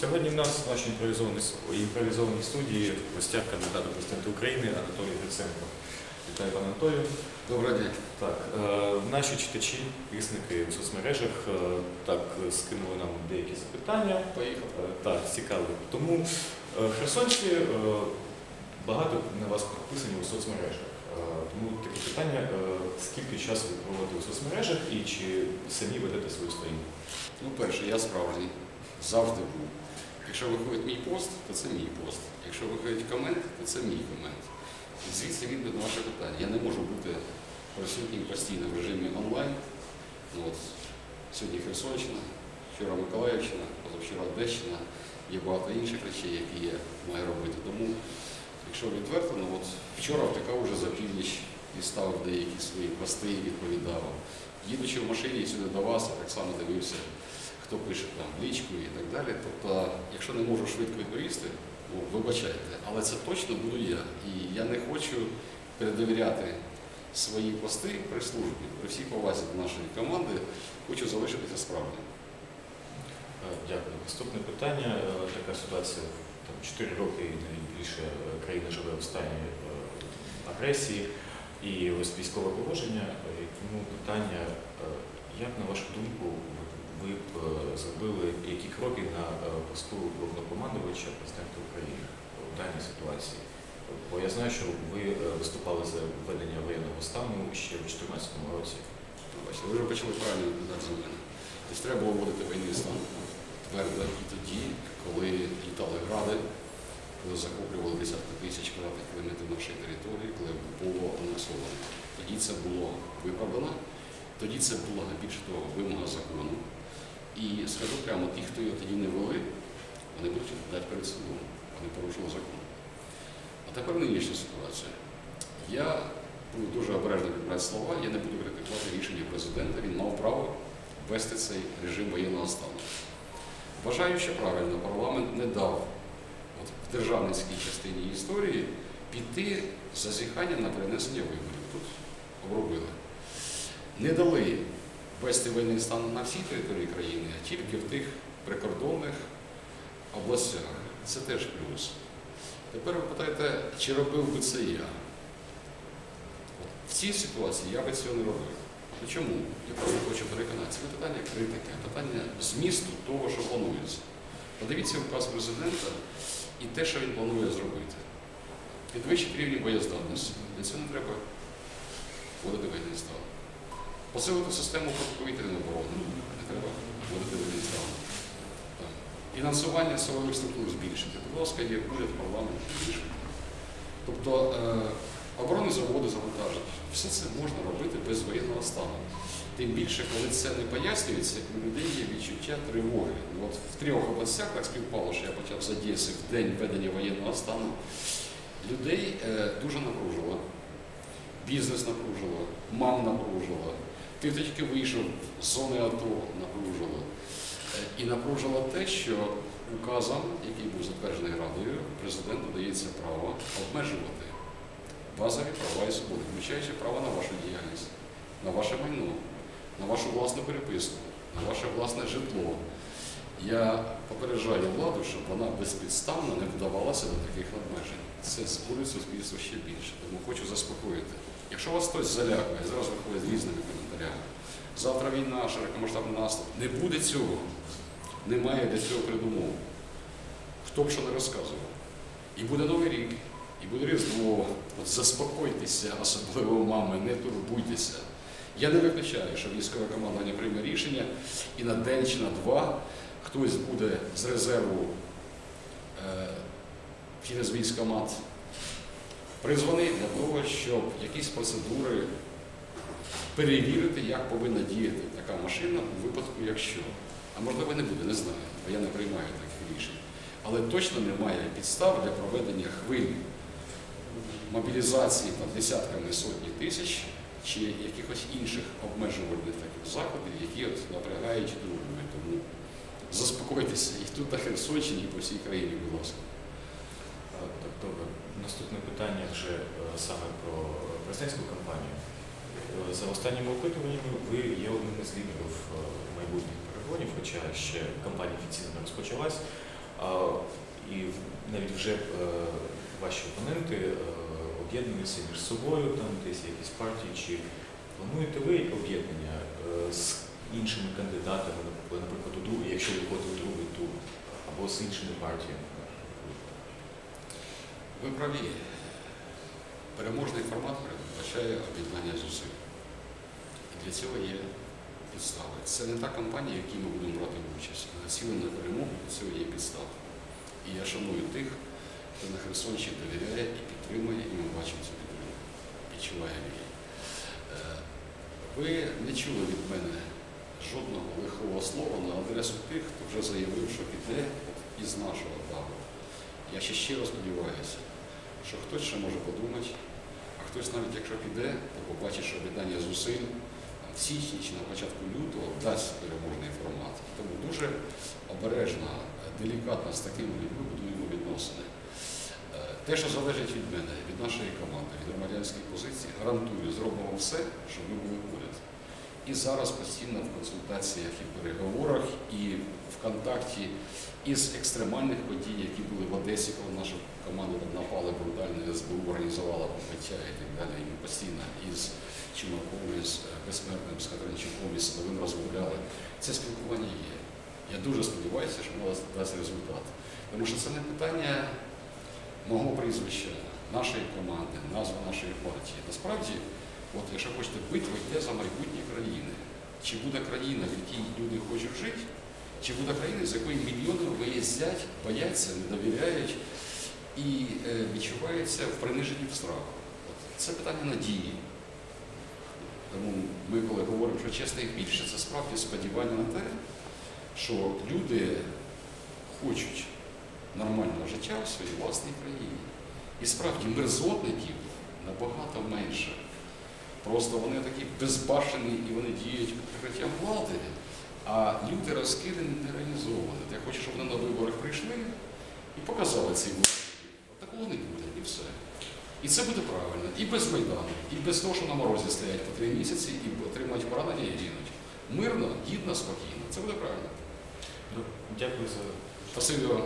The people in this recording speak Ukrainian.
Сьогодні в нас в нашій імпровізованій, імпровізованій студії в гостях кандидата в президенти України Анатолій Гриценко. Вітаю пане Анатолію. Добрий день. Так, е, наші читачі, підписники в соцмережах е, так скинули нам деякі запитання. Поїхав. Е, Так, цікаві. Тому е, херсонці е, багато на вас підписані у соцмережах. Е, Тому таке питання, е, скільки часу ви проводите у соцмережах і чи самі ведете свою сторінку? Ну, перше, я справжній. Завжди був. Якщо виходить мій пост, то це мій пост. Якщо виходить комент, то це мій комент. І звідси відповідь на ваше питання. Я не можу бути присутнім постійно в режимі онлайн. Ну, от, сьогодні Херсонщина, вчора Миколаївщина, позавчора Одещина, є багато інших речей, які я маю робити. Тому, якщо відверто, ну от вчора втекав уже за північ і ставив деякі свої пости і відповідав. Їдучи в машині сюди до вас, так само дивився, хто пише там лічку і так далі. Тобто, якщо не можу швидко відповісти, ну, вибачайте, але це точно буду я. І я не хочу передовіряти свої пости при службі, при всій повазі до нашої команди, хочу залишитися справжнім. Е, Дякую. Наступне питання. Е, Така ситуація там 4 роки і навіть більше е, країна живе в стані агресії і ось військове положення. Тому питання, як на вашу думку, ви б е, зробили які кроки на е, посту головнокомандувача президента України в даній ситуації? Бо я знаю, що ви е, виступали за введення воєнного стану ще в 2014 році. Ну, Бачите, ви вже почали правильно мене. Тобто треба було вводити воєнний стан твердо і тоді, коли літали гради, коли захоплювали десятки тисяч квадратних кілометрів нашої території, коли було анексовано. Тоді це було виправдано, тоді це була більше того вимога закону. І скажу прямо, ті, хто його тоді не вели, вони будуть відповідати перед судом, вони порушили закон. А тепер нинішня ситуація. Я буду дуже обережно підбирати слова, я не буду критикувати рішення президента, він мав право ввести цей режим воєнного стану. Вважаю, що правильно парламент не дав от, в державницькій частині історії піти з зазіханням на перенесення виборів. Тут обробили. Не дали ввести воєнний стан на всій території країни, а тільки в тих прикордонних областях. Це теж плюс. Тепер ви питаєте, чи робив би це я? В цій ситуації я би цього не робив. Ну чому? Я просто хочу переконатися. Це питання критики, питання змісту того, що планується. Подивіться указ президента і те, що він планує зробити. Підвищити рівень боєздатності. Для цього не треба вводити воєнний стан. Посилити систему протиповітряної оборони. Не треба вводити стан. Фінансування силових структур збільшити. Будь ласка, є уряд, парламент збільшити. Тобто е, оборонні заводи завантажать. Все це можна робити без воєнного стану. Тим більше, коли це не пояснюється, у людей є відчуття тривоги. От в трьох областях так співпало, що я почав з Одеси в день введення воєнного стану. Людей е, дуже напружило. Бізнес напружило, мам напружило. Ти тільки вийшов з зони АТО напружило. Е, І напружило те, що указом, який був затверджений Радою, президенту дається право обмежувати базові права і свободи, включаючи право на вашу діяльність, на ваше майно, на вашу власну переписку, на ваше власне житло. Я попереджаю владу, щоб вона безпідставно не вдавалася до таких обмежень. Це збурить суспільство ще більше. Тому хочу заспокоїти. Якщо вас хтось залякує, зараз виходить з різними коментарями. Завтра війна, широкомасштабний наступ. Не буде цього. Немає для цього придумов. Хто б що не розказував. І буде Новий рік, і буде Різдво. От заспокойтеся, особливо мами, не турбуйтеся. Я не виключаю, що військове командування прийме рішення і на день чи на два хтось буде з резерву е, через військомат призваний для того, щоб якісь процедури перевірити, як повинна діяти така машина у випадку, якщо. А можливо не буде, не знаю, бо я не приймаю таких рішень. Але точно немає підстав для проведення хвиль мобілізації там, десятками сотні тисяч чи якихось інших обмежувальних таких заходів, які от напрягають другими. Тому заспокойтеся і тут на Херсонщині, і по всій країні, будь ласка. Добре. Наступне питання вже е, саме про президентську кампанію. Е, За останніми опитуваннями ви є одним із лідерів е, майбутніх перегонів, хоча ще кампанія офіційно не розпочалась. І навіть вже ваші опоненти об'єднуються між собою, там десь якісь партії. Чи плануєте ви об'єднання з іншими кандидатами, наприклад, у другий, якщо виходить у другий тур, або з іншими партіями? Ви праві. Переможний формат передбачає об'єднання зусиль. І для цього є підстави. Це не та кампанія, в якій ми будемо брати участь. Націлена на перемогу, для цього є підстави. І я шаную тих, хто на Херсонщині довіряє і підтримує, і ми бачимо цю підтримку. Відчуваємо її. Е, Ви не чули від мене жодного лихого слова на адресу тих, хто вже заявив, що піде із нашого табору. Я ще щиро сподіваюся, що хтось ще може подумати, а хтось навіть якщо піде, то побачить, що об'єднання зусиль в січні чи на початку лютого дасть переможний формат. Тому дуже обережно, делікатно з такими людьми будуємо відносини. Е, Те, що залежить від мене, від нашої команди, від громадянської позиції, гарантую, зробимо все, щоб ми були поряд. І зараз постійно в консультаціях і переговорах, і в контакті із екстремальних подій, які були в Одесі, коли наша команда напали брутально, СБУ організувала побиття і так далі. І ми постійно із Чумаком, із е, Безсмертним, з Катеринчуком, із Садовим розмовляли. Це спілкування є. Я дуже сподіваюся, що воно дасть результат. Тому що це не питання мого прізвища, нашої команди, назви нашої партії. Насправді, от якщо хочете битва йде за майбутнє країни. Чи буде країна, в якій люди хочуть жити, чи буде країна, з якої мільйони виїздять, бояться, не довіряють і е, відчуваються в приниженні в страху. От Це питання надії. Тому ми, коли говоримо, що чесно їх більше, це справді сподівання на те, що люди хочуть нормального життя в своїй власній країні. І справді мерзотників набагато менше. Просто вони такі безбашені і вони діють під прикриттям влади, а люди розкидані, нереалізовані. Я хочу, щоб вони на виборах прийшли і показали цей вибір. Такого не буде, і все. І це буде правильно. І без Майдану, і без того, що на морозі стоять по три місяці і отримають поранення і гинуть. Мирно, гідно, спокійно. Це буде правильно. Ну, Дякую за Спасибі вам.